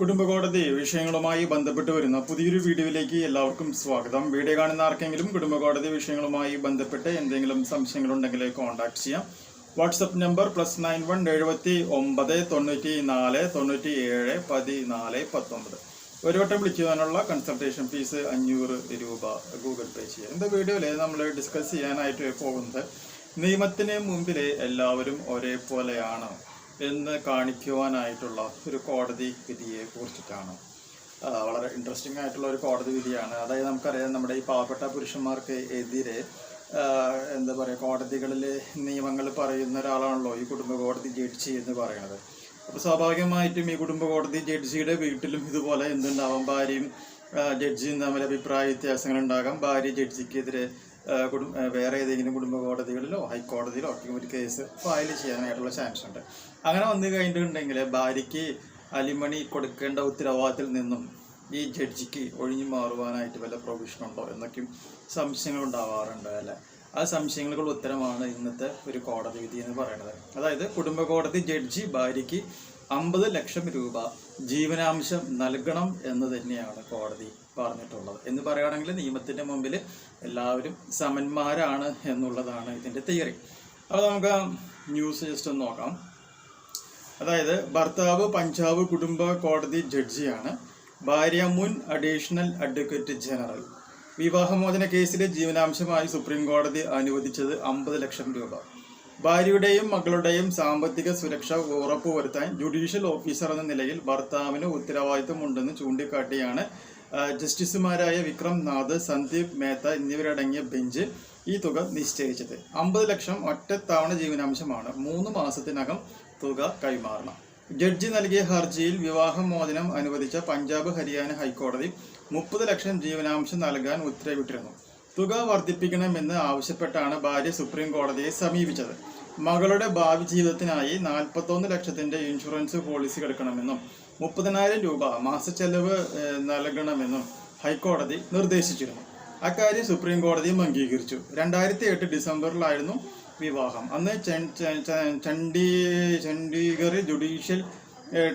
കുടുംബകോടതി വിഷയങ്ങളുമായി ബന്ധപ്പെട്ട് വരുന്ന പുതിയൊരു വീഡിയോയിലേക്ക് എല്ലാവർക്കും സ്വാഗതം. വീഡിയോ കാണുന്ന ആർക്കെങ്കിലും കുടുംബകോടതി വിഷയങ്ങളുമായി ബന്ധപ്പെട്ട് എന്തെങ്കിലും സംശയങ്ങളുണ്ടെങ്കിൽ കോൺടാക്ട് ചെയ്യാം. WhatsApp number plus nine one എഴുപത്തി ഒമ്പത് തൊണ്ണൂറ്റി നാല് തൊണ്ണൂറ്റി ഏഴ് പതിനാല് പത്തൊമ്പത്. ഒരു വട്ടം വിളിക്കുവാനുള്ള കൺസൾട്ടേഷൻ ഫീസ് അഞ്ഞൂറ് രൂപ ഗൂഗിൾ പേ ചെയ്യാം. ഇന്ന് വീഡിയോയിൽ നമ്മൾ ഡിസ്കസ് ചെയ്യാനായിട്ട് പോകുന്നത് നിയമത്തിന് മുമ്പിൽ എല്ലാവരും ഒരേപോലെയാണ്. എന്ന് കാണിക്കുവാനായിട്ടുള്ള ഒരു കോടതി വിധിയെ കുറിച്ചിട്ടാണ്. വളരെ ഇൻട്രസ്റ്റിംഗ് ആയിട്ടുള്ള ഒരു കോടതി വിധിയാണ്. അതായത് നമുക്കറിയാം നമ്മുടെ ഈ പാവപ്പെട്ട പുരുഷന്മാർക്ക് എതിരെ എന്താ പറയുക കോടതികളിൽ നിയമങ്ങൾ പറയുന്ന ഒരാളാണല്ലോ ഈ കുടുംബ കോടതി ജഡ്ജി എന്ന് പറയുന്നത്. അപ്പോൾ സ്വാഭാവികമായിട്ടും ഈ കുടുംബ കോടതി ജഡ്ജിയുടെ വീട്ടിലും ഇതുപോലെ എന്തുണ്ടാവാം? ഭാര്യയും ജഡ്ജിയും തമ്മിൽ അഭിപ്രായ വ്യത്യാസങ്ങൾ ഉണ്ടാകാം. ഭാര്യ ജഡ്ജിക്കെതിരെ കുടും വേറെ ഏതെങ്കിലും കുടുംബ കോടതികളിലോ ഹൈക്കോടതിയിലോ ഒക്കെ ഒരു കേസ് ഫയൽ ചെയ്യാനായിട്ടുള്ള ചാൻസ് ഉണ്ട്. അങ്ങനെ വന്നു കഴിഞ്ഞിട്ടുണ്ടെങ്കിൽ ഭാര്യയ്ക്ക് അലിമണി കൊടുക്കേണ്ട ഉത്തരവാദിത്തത്തിൽ നിന്നും ഈ ജഡ്ജിക്ക് ഒഴിഞ്ഞു മാറുവാനായിട്ട് വല്ല പ്രൊവിഷൻ ഉണ്ടോ എന്നൊക്കെയും സംശയങ്ങൾ ഉണ്ടാവാറുണ്ട് അല്ലേ? ആ സംശയങ്ങൾക്കുള്ള ഉത്തരമാണ് ഇന്നത്തെ ഒരു കോടതി വിധി എന്ന് പറയുന്നത്. അതായത് കുടുംബ കോടതി ജഡ്ജി ഭാര്യയ്ക്ക് അമ്പത് ലക്ഷം രൂപ ജീവനാംശം നൽകണം എന്ന് തന്നെയാണ് കോടതി പറഞ്ഞിട്ടുള്ളത്. എന്ന് പറയുകയാണെങ്കിൽ നിയമത്തിന്റെ മുമ്പിൽ എല്ലാവരും സമന്മാരാണ് എന്നുള്ളതാണ് ഇതിന്റെ തിയറി. അപ്പോൾ നമുക്ക് ന്യൂസ് ജസ്റ്റ് ഒന്ന് നോക്കാം. അതായത് ഭർത്താവ് പഞ്ചാബ് കുടുംബ കോടതി ജഡ്ജിയാണ്. ഭാര്യ മുൻ അഡീഷണൽ അഡ്വക്കേറ്റ് ജനറൽ. വിവാഹമോചന കേസിലെ ജീവനാംശമായി സുപ്രീം കോടതി അനുവദിച്ചത് അമ്പത് ലക്ഷം രൂപ. ഭാര്യയുടെയും മകളുടെയും സാമ്പത്തിക സുരക്ഷ ഉറപ്പുവരുത്താൻ ജുഡീഷ്യൽ ഓഫീസർ എന്ന നിലയിൽ ഭർത്താവിന് ഉത്തരവാദിത്തമുണ്ടെന്ന് ചൂണ്ടിക്കാട്ടിയാണ് ജസ്റ്റിസുമാരായ വിക്രം നാഥ് സന്ദീപ് മേത്ത എന്നിവരടങ്ങിയ ബെഞ്ച് ഈ തുക നിശ്ചയിച്ചത്. അമ്പത് ലക്ഷം ഒറ്റത്തവണ ജീവനാംശമാണ്. മൂന്ന് മാസത്തിനകം തുക കൈമാറണം. ജഡ്ജി നൽകിയ ഹർജിയിൽ വിവാഹമോചനം അനുവദിച്ച പഞ്ചാബ് ഹരിയാന ഹൈക്കോടതി മുപ്പത് ലക്ഷം ജീവനാംശം നൽകാൻ ഉത്തരവിട്ടിരുന്നു. തുക വർദ്ധിപ്പിക്കണമെന്ന് ആവശ്യപ്പെട്ടാണ് ഭാര്യ സുപ്രീം കോടതിയെ സമീപിച്ചത്. മകളുടെ ഭാവി ജീവിതത്തിനായി നാൽപ്പത്തൊന്ന് ലക്ഷത്തിന്റെ ഇൻഷുറൻസ് പോളിസി എടുക്കണമെന്നും മുപ്പതിനായിരം രൂപ മാസച്ചെലവ് ചെലവ് നൽകണമെന്നും ഹൈക്കോടതി നിർദ്ദേശിച്ചിരുന്നു. അക്കാര്യം സുപ്രീം കോടതിയും അംഗീകരിച്ചു. രണ്ടായിരത്തി എട്ട് ഡിസംബറിലായിരുന്നു വിവാഹം. അന്ന് ചണ്ഡി ച- ച- ചണ്ഡീ ചണ്ഡീഗഡ് ജുഡീഷ്യൽ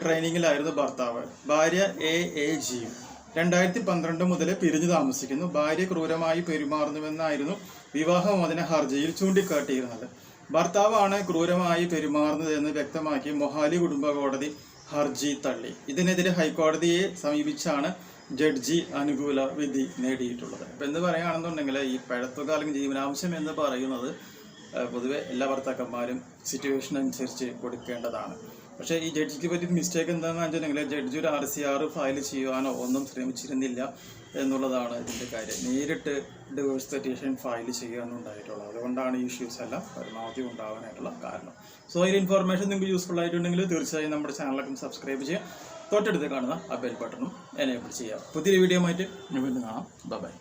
ട്രെയിനിങ്ങിലായിരുന്നു ഭർത്താവ്. ഭാര്യ എ എ ജിയും. രണ്ടായിരത്തി പന്ത്രണ്ട് മുതൽ പിരിഞ്ഞു താമസിക്കുന്നു. ഭാര്യ ക്രൂരമായി പെരുമാറുന്നുവെന്നായിരുന്നു വിവാഹമോചന ഹർജിയിൽ ചൂണ്ടിക്കാട്ടിയിരുന്നത്. ഭർത്താവാണ് ക്രൂരമായി പെരുമാറുന്നതെന്ന് വ്യക്തമാക്കി മൊഹാലി കുടുംബ കോടതി ഹർജി തള്ളി. ഇതിനെതിരെ ഹൈക്കോടതിയെ സമീപിച്ചാണ് ജഡ്ജി അനുകൂല വിധി നേടിയിട്ടുള്ളത്. ഇപ്പം എന്ത് പറയുകയാണെന്നുണ്ടെങ്കിൽ ഈ പഴത്തുക അല്ലെങ്കിൽ ജീവനാംശം എന്ന് പറയുന്നത് പൊതുവെ എല്ലാ ഭർത്താക്കന്മാരും സിറ്റുവേഷൻ അനുസരിച്ച് കൊടുക്കേണ്ടതാണ്. പക്ഷേ ഈ ജഡ്ജിക്ക് പറ്റിയ മിസ്റ്റേക്ക് എന്താണെന്ന് വെച്ചിട്ടുണ്ടെങ്കിൽ ജഡ്ജി ഒരു ആർ സി ആർ ഫയൽ ചെയ്യുവാനോ ഒന്നും ശ്രമിച്ചിരുന്നില്ല എന്നുള്ളതാണ് ഇതിന്റെ കാര്യം. നേരിട്ട് ഡിവോഴ്സ് പെറ്റീഷൻ ഫയൽ ചെയ്യാനുണ്ടായിട്ടുള്ളത് അതുകൊണ്ടാണ് ഈ ഇഷ്യൂസ് എല്ലാം പരമാവധി ഉണ്ടാകാനായിട്ടുള്ള കാരണം. സോ ഈ ഇൻഫോർമേഷൻ നിങ്ങൾക്ക് യൂസ്ഫുൾ ആയിട്ടുണ്ടെങ്കിൽ തീർച്ചയായും നമ്മുടെ ചാനലൊക്കെ സബ്സ്ക്രൈബ് ചെയ്യുക. തൊട്ടടുത്ത് കാണുന്ന ആ ബെൽ ബട്ടണും എനേബിൾ ചെയ്യുക. പുതിയൊരു വീഡിയോ ആയിട്ട് വീണ്ടും കാണാം. ബൈ